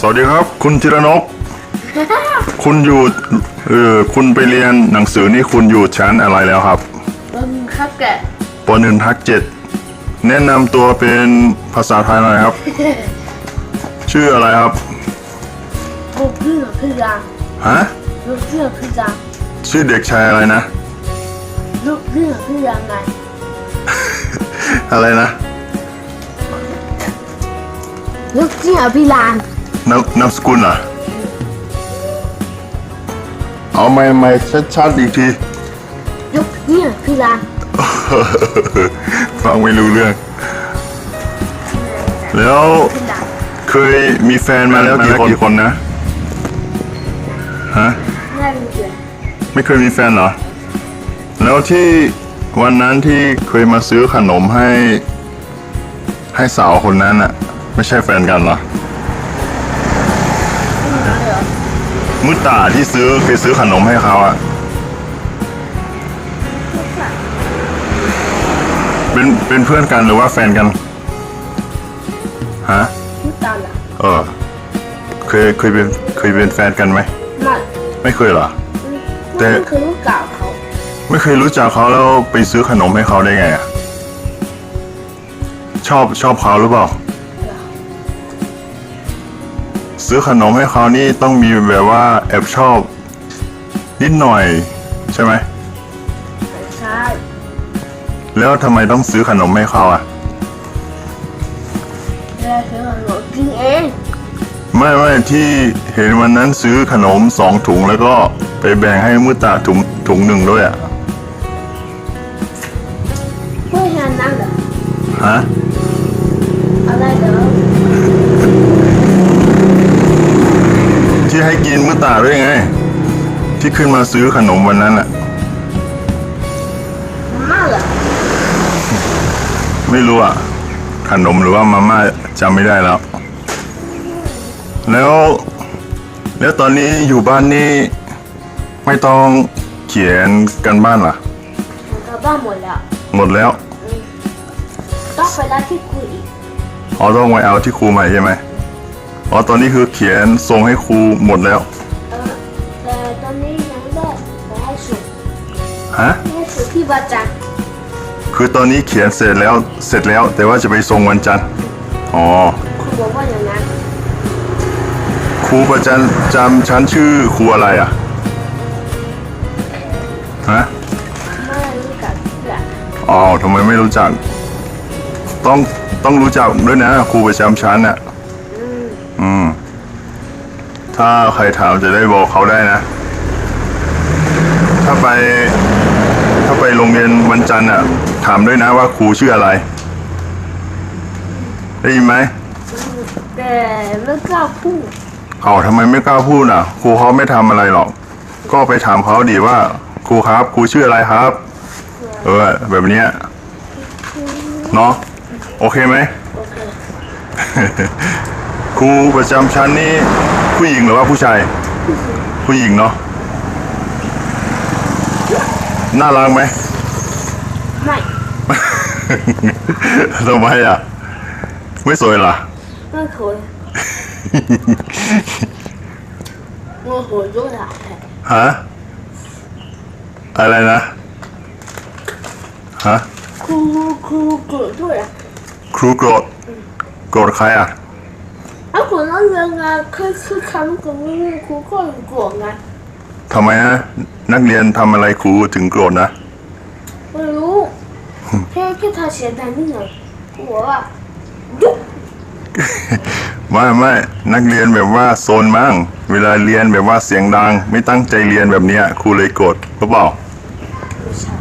สวัสดีครับ คุณจิรนกคุณอยู่เออคุณไปเรียนหนังสือนี่คุณอยู่ชั้นอะไรแล้วครับบนครับแกะปหนึ่งทักเจ็ดแนะนำตัวเป็นภาษาไทยหน่อยครับ ชื่ออะไรครับลูกเพื่อคือรังฮะลูกเพื่อคือรังชื่อเด็กชายอะไรนะ ลูกเพื่อคือรังไงอะไรนะ ลูกเพื่อพี่รัง นามนามสกุลเหรอเอาไม่ไม่ชัดๆอีกทีลูกเพื่อพี่รังฟังไม่รู้เรื่อง แล้วพี่รังเคยมีแฟนมาแล้วกี่คนกี่คนนะ ฮะน่ารู้เลยไม่เคยมีแฟนเหรอ แล้วที่วันนั้นที่เคยมาซื้อขนมให้ ให้สาวคนนั้นอะไม่ใช่แฟนกันเหรอ มุตตาที่ซื้อเคยซื้อขนมให้เขาอะเป็นเป็นเพื่อนกันหรือว่าแฟนกันฮะพูดตามละเออเคยเคยเป็นเคยเป็นแฟนกันไหมไม่ไม่เคยเหรอแต่ไม่เคยรู้เก่าเขาไม่เคยรู้จักเขาแล้วไปซื้อขนมให้เขาได้ไงอะชอบชอบเขาหรือเปล่า ซื้อขนมให้เขานี่ต้องมีแบบว่าแอบชอบ นิดหน่อย ใช่ไหมไม่ใช่แล้วทำไมต้องซื้อขนมให้เขาอะแม่ซื้อขนมกินเองไม่ไม่ที่เห็นวันนั้นซื้อขนมสองถุงแล้วก็ไปแบ่งให้มุตาถุงถุงหนึ่งด้วยอะ ไม่ใช่นั่นเหรอฮะ ตาด้วยไง ที่ขึ้นมาซื้อขนมวันนั้นอะมาเหรอไม่รู้อะขนมหรือว่ามาม่าจำไม่ได้แล้ว แล้ว แล้วตอนนี้อยู่บ้านนี่ไม่ต้องเขียนกันบ้านเหรอมันกลับบ้านหมดแล้วหมดแล้วต้องไปรับที่คุยอีกอ๋อต้องไว้เอาที่ครูใหม่ใช่ไหมอ๋อตอนนี้คือเขียนส่งให้ครูหมดแล้ว ฮะให้สุดที่บาจังคือตอนนี้เขียนเสร็จแล้วเสร็จแล้ว แต่ว่าจะไปส่งวันจันทร์อ๋อครูบอกว่าอย่างนั้นครูประจำจำชั้นชื่อครูอะไรอะฮะไม่รู้จักแหละอ๋อทำไมไม่รู้จัก ต้องต้องรู้จักด้วยนะครูประจำชั้นอะอืมถ้าใครถามจะได้บอกเขาได้นะ ถ้าไปถ้าไป โรงเรียนวันจันทร์อะถามด้วยนะว่าครูชื่ออะไร ได้ยินไหมแต่ไม่กล้าพูดเอาทำไมไม่กล้าพูดอะ ครูเขาไม่ทำอะไรหรอก ก็ไปถามเขาดีว่า ครูครับ ครูชื่ออะไรครับ เออ แบบเนี้ยเนาะโอเคไหมโอเคครูประจำชั้นนี่ผู้หญิงหรือว่าผู้ชาย ผู้หญิงเนาะ น่ารักไหมไม่ ทำไมอะ ไม่สวยเหรอไม่เคยโมโหด้วยอะฮะอะไรนะฮะครูครูโกรธด้วยอะครูโกรธโกรธใครอะเอาคนนั้นยังไงเคยคือคำกับมึงครูก็โกรธไงท ทำไมฮะนักเรียนทำอะไรครูถึงโกรธนะไม่รู้แค่แค่ทาเสียดายนิดหน่อหัวอะยุบไม่ไม่นักเรียนแบบว่าโซนมั่งเวลาเรียนแบบว่าเสียงดัง ไม่ตั้งใจเรียนแบบเนี้ยครูเลยโกรธเบาเปล่าไม่ใช่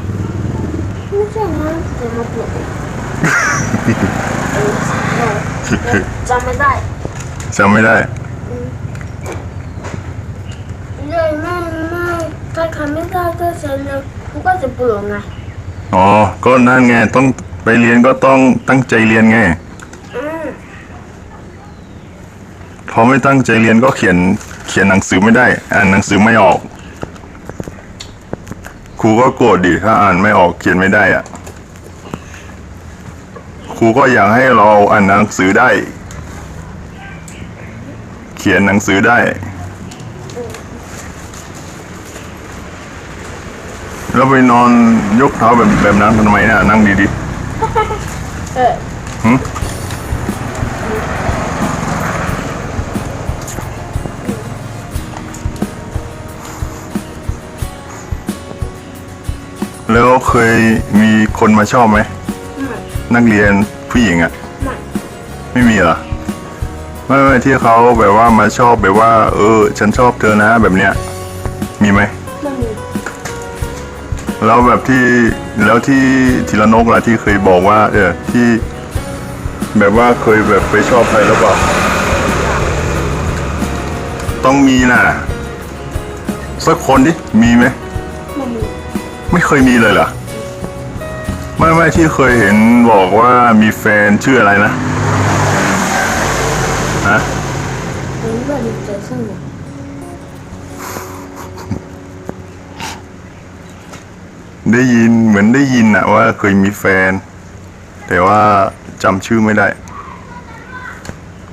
ไม่ใช่นะแต่มาปลุกจำไม่ได้จำไม่ได้เรื่องนั้น ได้ก็เสร็จแล้วมันก็จะเบื่อไงอ๋อ ก็นั่นไงต้องไปเรียนก็ต้องตั้งใจเรียนไง อืมพอไม่ตั้งใจเรียนก็เขียนเขียนหนังสือไม่ได้ อ่านหนังสือไม่ออก ครูก็โกรธดิถ้าอ่านไม่ออกเขียนไม่ได้อะครูก็อยากให้เราอ่านหนังสือได้ เขียนขียนหนังสือได้ แล้วไปนอนยกเท้าแบบแบบนั้นทำไมเนี่ยนั่งดีเออๆหึแล้วเคยมีคนมาชอบไหมไม่นักเรียนผู้หญิงอะไม่ไม่มีเหรอ ไม่ไม่ที่เขาแบบว่ามาชอบแบบว่า เออ ฉันชอบเธอนะแบบเนี้ย มีไหมไม่มี แล้วแบบที่แล้วที่ทีละนกล่ะที่เคยบอกว่าเออที่แบบว่าเคยแบบไปชอบใครหรือเปล่าต้องมีน่ะสักคนดิมีไหมไม่มีไม่เคยมีเลยเหรอไม่ไม่ที่เคยเห็นบอกว่ามีแฟนชื่ออะไรนะฮะ ได้ยินเหมือนได้ยินอะว่าเคยมีแฟน แต่ว่าจำชื่อไม่ได้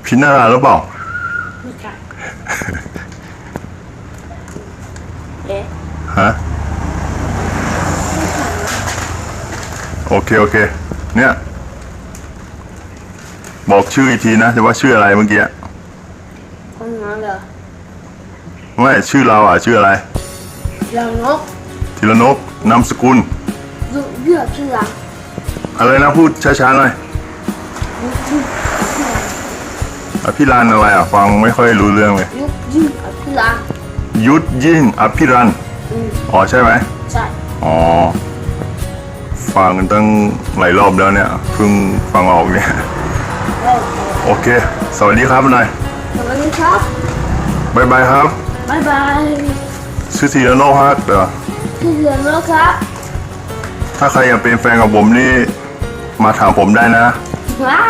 พินาราหรือเปล่าไม่ใช่เอ๊ะฮะโอเคโอเค เนี่ย บอกชื่ออีกทีนะจะว่าชื่ออะไรเมื่อกี้อะคนนั้นเหรอไม่ชื่อเราอะชื่ออะไรเรื่องนกธีรนพ นามสกุลยุกเยือกชื่ออะไรอะไรนะพูดช้าๆหน่อยยุกยืดอภิรันอะไรอะฟังไม่ค่อยรู้เรื่องเลย ยุกยืดอภิรันยุทธยิ่งอภิรันอืมอ๋อใช่ไหมใช่อ๋อฟังกันตั้งหลายรอบแล้วเนี่ยเพิ่งฟังออกเนี่ยแล้วโอเค สวัสดีครับนายสวัสดีครับบายบายครับ บ๊ายบาย ชื่อธีรโนฮักเดี๋ยว พี่เรือนแล้วครับถ้าใครอยากเป็นแฟนกับผมนี่ มาถามผมได้นะ ว้า